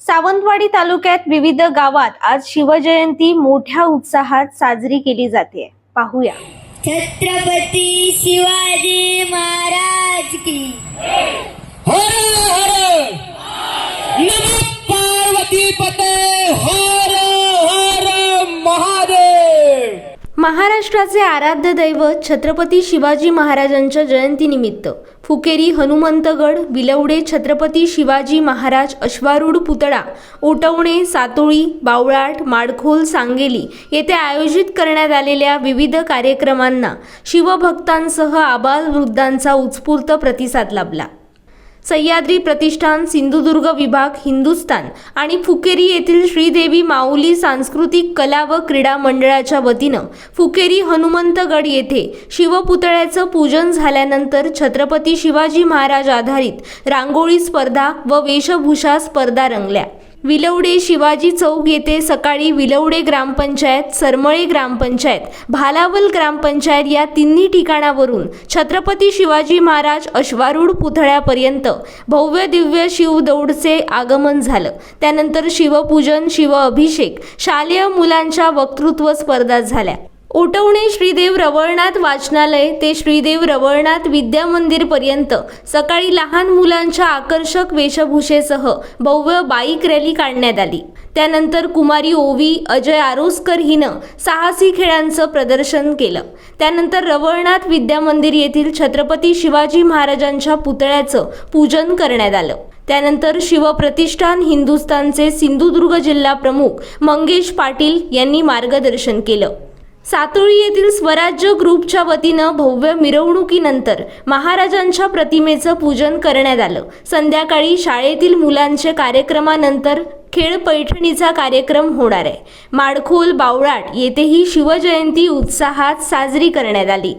सावंतवाडी तालुक्यात विविध गावात आज शिवजयंती मोठ्या उत्साहात साजरी केली जाते. पाहूया. छत्रपती शिवाजी महाराज की. हो महाराष्ट्राचे आराध्य दैवत छत्रपती शिवाजी महाराजांच्या जयंतीनिमित्त फुकेरी हनुमंतगड विलवडे छत्रपती शिवाजी महाराज अश्वारूढ पुतळा ओटवणे सातोळी बावळाट माडखोल सांगेली येथे आयोजित करण्यात आलेल्या विविध कार्यक्रमांना शिवभक्तांसह आबालवृद्धांचा उत्स्फूर्त प्रतिसाद लाभला. सह्याद्री प्रतिष्ठान सिंधुदुर्ग विभाग हिंदुस्तान आणि फुकेरी येथील श्रीदेवी माऊली सांस्कृतिक कला व क्रीडा मंडळाच्या वतीनं फुकेरी हनुमंतगड येथे शिवपुतळ्याचं पूजन झाल्यानंतर छत्रपती शिवाजी महाराज आधारित रांगोळी स्पर्धा व वेशभूषा स्पर्धा रंगल्या. विलवडे शिवाजी चौक येथे सकाळी विलवडे ग्रामपंचायत सरमळे ग्रामपंचायत भालावल ग्रामपंचायत या तिन्ही ठिकाणावरून छत्रपती शिवाजी महाराज अश्वारूढ पुतळ्यापर्यंत भव्य दिव्य शिवदौडचे आगमन झालं. त्यानंतर शिवपूजन शिव अभिषेक शालेय मुलांच्या वक्तृत्व स्पर्धा झाल्या. ओटवणे श्रीदेव रवळनाथ वाचनालय. ते श्रीदेव रवळनाथ विद्या सकाळी लहान मुलांच्या आकर्षक वेशभूषेसह भव्य बाईक रॅली काढण्यात आली. त्यानंतर कुमारी ओवी अजय आरोस्कर हिनं साहसी खेळांचं प्रदर्शन केलं. त्यानंतर रवळनाथ विद्या मंदिर येथील छत्रपती शिवाजी महाराजांच्या पुतळ्याचं पूजन करण्यात आलं. त्यानंतर शिवप्रतिष्ठान हिंदुस्थानचे सिंधुदुर्ग जिल्हा प्रमुख मंगेश पाटील यांनी मार्गदर्शन केलं. सातोळी येथील स्वराज्य ग्रुपच्या वतीनं भव्य मिरवणुकीनंतर महाराजांच्या प्रतिमेचं पूजन करण्यात आलं. संध्याकाळी शाळेतील मुलांच्या कार्यक्रमानंतर खेळ पैठणीचा कार्यक्रम होणार आहे. माडखोल बावळाट येथेही शिवजयंती उत्साहात साजरी करण्यात आली.